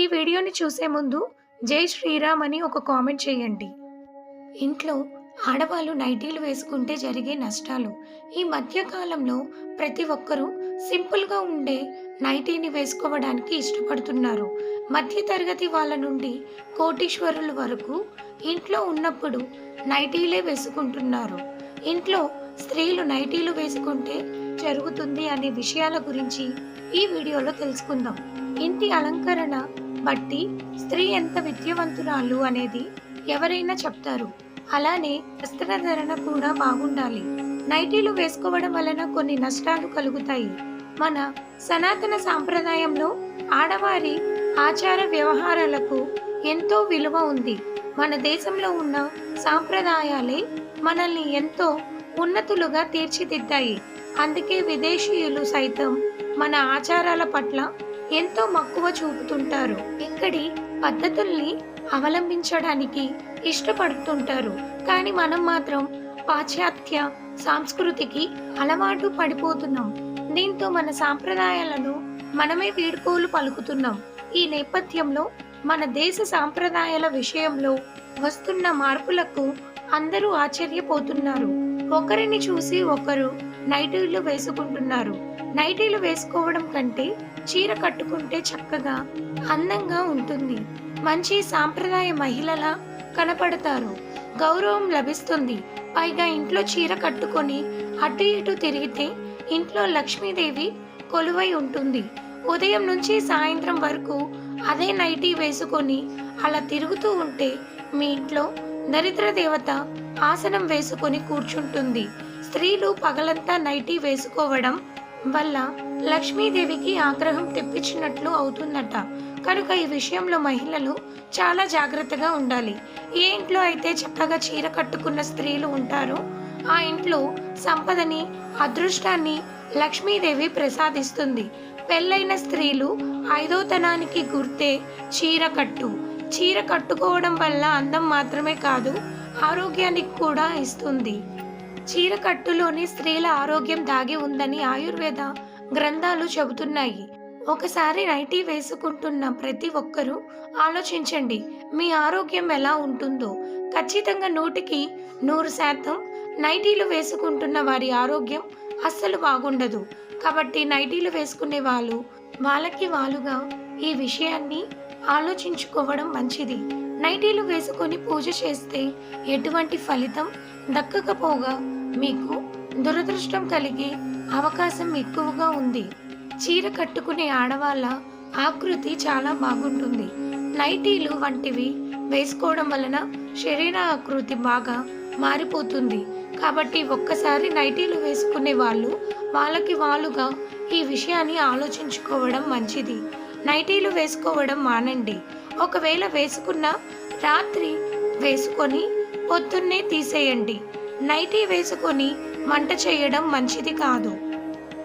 ఈ వీడియోని చూసే ముందు జై శ్రీరామ్ అని ఒక కామెంట్ చేయండి. ఇంట్లో ఆడవాళ్ళు నైటీలు వేసుకుంటే జరిగే నష్టాలు. ఈ మధ్యకాలంలో ప్రతి ఒక్కరూ సింపుల్గా ఉండే నైటీని వేసుకోవడానికి ఇష్టపడుతున్నారు. మధ్యతరగతి వాళ్ళ నుండి కోటీశ్వరుల వరకు ఇంట్లో ఉన్నప్పుడు నైటీలే వేసుకుంటున్నారు. ఇంట్లో స్త్రీలు నైటీలు వేసుకుంటే జరుగుతుంది అనే విషయాల గురించి ఈ వీడియోలో తెలుసుకుందాం. ఇంటి అలంకరణ బట్టి స్త్రీ ఎంత విద్యావంతురాలు అనేది ఎవరైనా చెప్తారు. అలానే వస్త్రధరణ కూడా బాగుండాలి. నైటీలు వేసుకోవడం వలన కొన్ని నష్టాలు కలుగుతాయి. మన సనాతన సాంప్రదాయంలో ఆడవారి ఆచార వ్యవహారాలకు ఎంతో విలువ ఉంది. మన దేశంలో ఉన్న సాంప్రదాయాలే మనల్ని ఎంతో ఉన్నతులుగా తీర్చిదిద్దాయి. అందుకే విదేశీయులు సైతం మన ఆచారాల పట్ల ఎంతో మక్కువ చూపుతుంటారు. ఇక్కడి పద్ధతుల్ని అవలంబించడానికి ఇష్టపడుతుంటారు. కానీ మనం మాత్రం పాశ్చాత్య సంస్కృతికి అలవాటు పడిపోతున్నాం. దీంతో మన సాంప్రదాయాలను మనమే వీడ్కోలు పలుకుతున్నాం. ఈ నేపథ్యంలో మన దేశ సాంప్రదాయాల విషయంలో వస్తున్న మార్పులకు అందరూ ఆశ్చర్యపోతున్నారు. ఒకరిని చూసి ఒకరు నైటీలు వేసుకుంటున్నారు. నైటీలు వేసుకోవడం కంటే చీర కట్టుకుంటే చక్కగా అందంగా ఉంటుంది. మంచి సాంప్రదాయ మహిళలా కనపడతారు. గౌరవం లభిస్తుంది. పైగా ఇంట్లో చీర కట్టుకొని అటు ఇటు తిరిగితే ఇంట్లో లక్ష్మీదేవి కొలువై ఉంటుంది. ఉదయం నుంచి సాయంత్రం వరకు అదే నైటీ వేసుకొని అలా తిరుగుతూ ఉంటే మీ ఇంట్లో దరిద్ర దేవత ఆసనం వేసుకొని కూర్చుంటుంది. స్త్రీలు పగలంతా నైటీ వేసుకోవడం వల్ల లక్ష్మీదేవికి ఆగ్రహం తెప్పించినట్లు అవుతుందట. కనుక ఈ విషయంలో మహిళలు చాలా జాగ్రత్తగా ఉండాలి. ఏ ఇంట్లో అయితే చక్కగా చీర కట్టుకున్న స్త్రీలు ఉంటారో ఆ ఇంట్లో సంపదని అదృష్టాన్ని లక్ష్మీదేవి ప్రసాదిస్తుంది. పెళ్ళైన స్త్రీలు ఐదోతనానికి గుర్తే చీర కట్టు. చీర కట్టుకోవడం వల్ల అందం మాత్రమే కాదు ఆరోగ్యానికి కూడా ఇస్తుంది. చీరకట్టులోని స్త్రీల ఆరోగ్యం దాగి ఉందని ఆయుర్వేద గ్రంథాలు చెబుతున్నాయి. ఒకసారి నైటీ వేసుకుంటున్న ప్రతి ఒక్కరూ ఆలోచించండి మీ ఆరోగ్యం ఎలా ఉంటుందో. ఖచ్చితంగా నూటికి నూరు శాతం నైటీలు వేసుకుంటున్న వారి ఆరోగ్యం అస్సలు బాగుండదు. కాబట్టి నైటీలు వేసుకునే వాళ్ళు వాళ్ళకి వాళ్ళుగా ఈ విషయాన్ని ఆలోచించుకోవడం మంచిది. నైటీలు వేసుకొని పూజ చేస్తే ఎటువంటి ఫలితం దక్కకపోగా మీకు దురదృష్టం కలిగే అవకాశం ఎక్కువగా ఉంది. చీర కట్టుకునే ఆడవాళ్ళ ఆకృతి చాలా బాగుంటుంది. నైటీలు వంటివి వేసుకోవడం వలన శరీర ఆకృతి బాగా మారిపోతుంది. కాబట్టి ఒక్కసారి నైటీలు వేసుకునే వాళ్ళు వాళ్ళకి వాళ్ళుగా ఈ విషయాన్ని ఆలోచించుకోవడం మంచిది. నైటీలు వేసుకోవడం మానండి. ఒకవేళ వేసుకున్న రాత్రి వేసుకొని పొద్దున్నే తీసేయండి. నైటీ వేసుకొని వంట చేయడం మంచిది కాదు.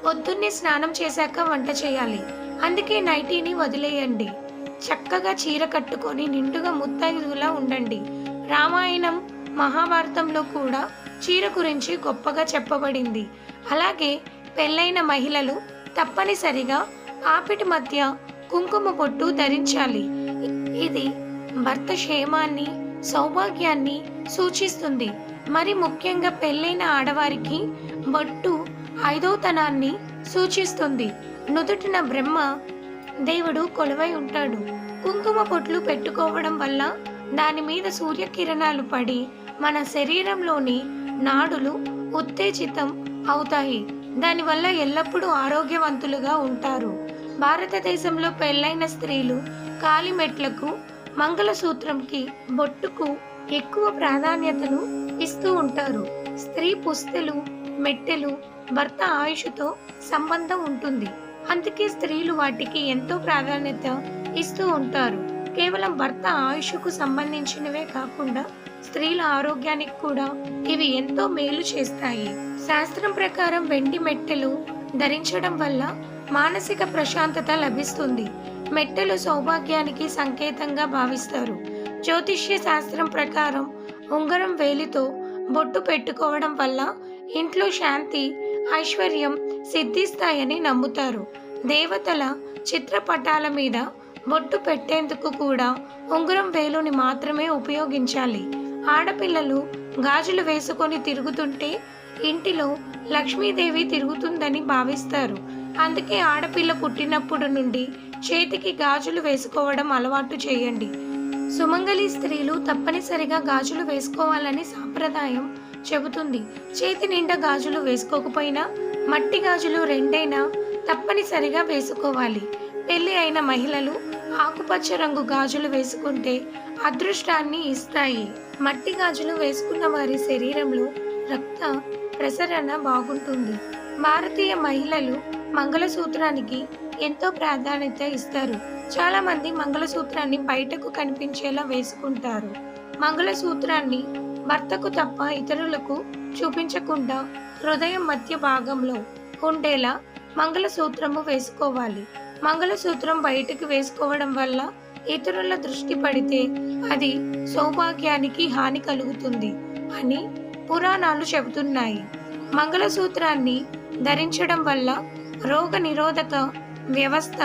పొద్దున్నే స్నానం చేశాక వంట చేయాలి. అందుకే నైటీని వదిలేయండి. చక్కగా చీర కట్టుకొని నిండుగా ముత్తైదులా ఉండండి. రామాయణం మహాభారతంలో కూడా చీర గురించి గొప్పగా చెప్పబడింది. అలాగే పెళ్ళైన మహిళలు తప్పనిసరిగా ఆపిటి మధ్య కుంకుమ పొట్టు ధరించాలి. ఇది భర్త క్షేమాన్ని సౌభాగ్యాన్ని సూచిస్తుంది. మరి ముఖ్యంగా పెళ్ళైన ఆడవారికి బొట్టు ఐదోతనాన్ని సూచిస్తుంది. నుదుటిన బ్రహ్మ దేవుడు కొలువై ఉంటాడు. కుంకుమ పొట్లు పెట్టుకోవడం వల్ల దాని మీద సూర్యకిరణాలు పడి మన శరీరంలోని నాడులు ఉత్తేజితం అవుతాయి. దానివల్ల ఎల్లప్పుడూ ఆరోగ్యవంతులుగా ఉంటారు. భారతదేశంలో పెళ్ళైన స్త్రీలు కాలిమెట్లకు మంగళసూత్రంకి బొట్టుకు ఎక్కువ ప్రాధాన్యతను ఇస్తూ ఉంటారు. స్త్రీ పుస్తెలు మెట్టెలు భర్త ఆయుషుతో సంబంధం ఉంటుంది. అందుకే స్త్రీలు వాటికి ఎంతో ప్రాధాన్యత ఇస్తూ ఉంటారు. కేవలం భర్త ఆయుష్కు సంబంధించినవే కాకుండా స్త్రీల ఆరోగ్యానికి కూడా ఇవి ఎంతో మేలు చేస్తాయి. శాస్త్రం ప్రకారం వెండి మెట్టెలు ధరించడం వల్ల మానసిక ప్రశాంతత లభిస్తుంది. మెట్టెలు సౌభాగ్యానికి సంకేతంగా భావిస్తారు. జ్యోతిష్య శాస్త్రం ప్రకారం ఉంగరం వేలితో బొట్టు పెట్టుకోవడం వల్ల ఇంట్లో శాంతి ఐశ్వర్యం సిద్ధిస్తాయని నమ్ముతారు. దేవతల చిత్రపటాల మీద బొట్టు పెట్టేందుకు కూడా ఉంగరం వేలుని మాత్రమే ఉపయోగించాలి. ఆడపిల్లలు గాజులు వేసుకొని తిరుగుతుంటే ఇంటిలో లక్ష్మీదేవి తిరుగుతుందని భావిస్తారు. అందుకే ఆడపిల్ల పుట్టినప్పుడు నుండి చేతికి గాజులు వేసుకోవడం అలవాటు చేయండి. సుమంగలి స్త్రీలు తప్పనిసరిగా గాజులు వేసుకోవాలని సాంప్రదాయం చెబుతుంది. చేతి నిండా గాజులు వేసుకోకపోయినా మట్టి గాజులు రెండైనా తప్పనిసరిగా వేసుకోవాలి. పెళ్ళి అయిన మహిళలు ఆకుపచ్చ రంగు గాజులు వేసుకుంటే అదృష్టాన్ని ఇస్తాయి. మట్టి గాజులు వేసుకున్న వారి శరీరంలో రక్త ప్రసరణ బాగుంటుంది. భారతీయ మహిళలు మంగళసూత్రానికి ఎంతో ప్రాధాన్యత ఇస్తారు. చాలామంది మంగళసూత్రాన్ని బయటకు కనిపించేలా వేసుకుంటారు. మంగళసూత్రాన్ని భర్తకు తప్ప ఇతరులకు చూపించకుండా హృదయం మధ్య భాగంలో ఉండేలా మంగళసూత్రము వేసుకోవాలి. మంగళసూత్రం బయటకు వేసుకోవడం వల్ల ఇతరుల దృష్టి పడితే అది సౌభాగ్యానికి హాని కలుగుతుంది అని పురాణాలు చెబుతున్నాయి. మంగళసూత్రాన్ని ధరించడం వల్ల రోగ నిరోధక వ్యవస్థ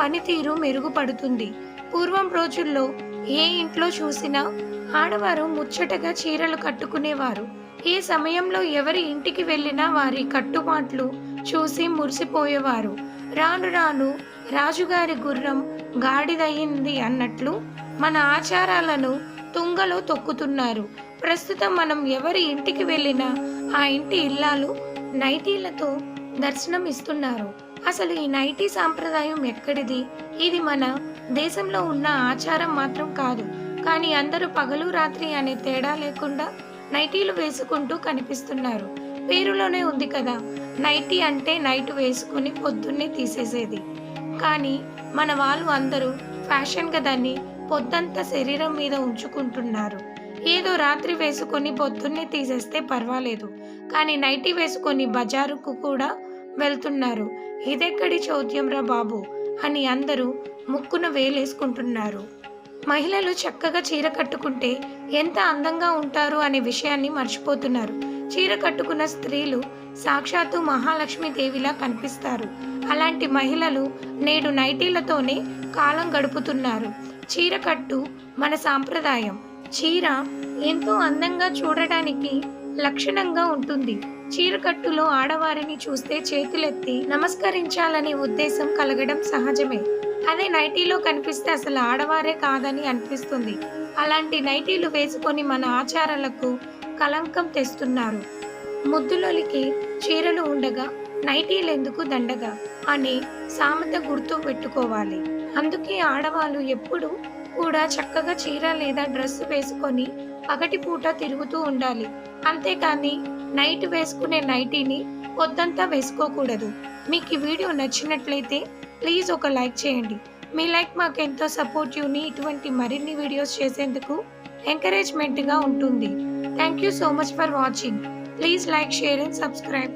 పనితీరు మెరుగుపడుతుంది. పూర్వం రోజుల్లో ఏ ఇంట్లో చూసినా ఆడవారు ముచ్చటగా చీరలు కట్టుకునేవారు. ఏ సమయంలో ఎవరి ఇంటికి వెళ్ళినా వారి కట్టుబాట్లు చూసి మురిసిపోయేవారు. రాను రాను రాజుగారి గుర్రం గాడిదయ్యింది అన్నట్లు మన ఆచారాలను తుంగలో తొక్కుతున్నారు. ప్రస్తుతం మనం ఎవరి ఇంటికి వెళ్ళినా ఆ ఇంటి ఇల్లాలు నైటీలతో దర్శనం ఇస్తున్నారు అసలు ఈ నైటీ సాంప్రదాయం ఎక్కడిది? ఇది మన దేశంలో ఉన్న ఆచారం మాత్రం కాదు. కానీ అందరూ పగలు రాత్రి అనే తేడా లేకుండా నైటీలు వేసుకుంటూ కనిపిస్తున్నారు. పేరులోనే ఉంది కదా నైటీ అంటే నైట్ వేసుకుని పొద్దున్నే తీసేసేది. కానీ మన వాళ్ళు అందరూ ఫ్యాషన్గా దాన్ని పొద్దంతా శరీరం మీద ఉంచుకుంటున్నారు. ఏదో రాత్రి వేసుకొని పొద్దున్నే తీసేస్తే పర్వాలేదు. కానీ నైటీ వేసుకొని బజారుకు కూడా వెళ్తున్నారు. ఇదెక్కడి చౌద్యంరా బాబు అని అందరూ ముక్కున వేలేసుకుంటున్నారు. మహిళలు చక్కగా చీర కట్టుకుంటే ఎంత అందంగా ఉంటారు అనే విషయాన్ని మర్చిపోతున్నారు. చీర కట్టుకున్న స్త్రీలు సాక్షాత్తు మహాలక్ష్మి దేవిలా కనిపిస్తారు. అలాంటి మహిళలు నేడు నైటీలతోనే కాలం గడుపుతున్నారు. చీర కట్టు మన సాంప్రదాయం. చీర ఎంతో అందంగా చూడటానికి లక్షణంగా ఉంటుంది. చీరకట్టులో ఆడవారిని చూస్తే చేతులెత్తి నమస్కరించాలనే ఉద్దేశం కలగడం సహజమే. అదే నైటీలో కనిపిస్తే అసలు ఆడవారే కాదని అనిపిస్తుంది. అలాంటి నైటీలు వేసుకొని మన ఆచారాలకు కలంకం తెస్తున్నారు. ముద్దులోలికి చీరలు ఉండగా నైటీలెందుకు దండగా అనే సామెత గుర్తు పెట్టుకోవాలి. అందుకే ఆడవాళ్ళు ఎప్పుడు కూడా చక్కగా చీర లేదా డ్రెస్ వేసుకొని పగటిపూట తిరుగుతూ ఉండాలి. అంతేకాని నైట్ వేసుకునే నైటీని పొద్దంతా వేసుకోకూడదు. మీకు ఈ వీడియో నచ్చినట్లయితే ప్లీజ్ ఒక లైక్ చేయండి. మీ లైక్ మాకు ఎంతో సపోర్టివ్ని ఇటువంటి మరిన్ని వీడియోస్ చేసేందుకు ఎంకరేజ్మెంట్గా ఉంటుంది. Thank you so much for watching. Please like share and subscribe.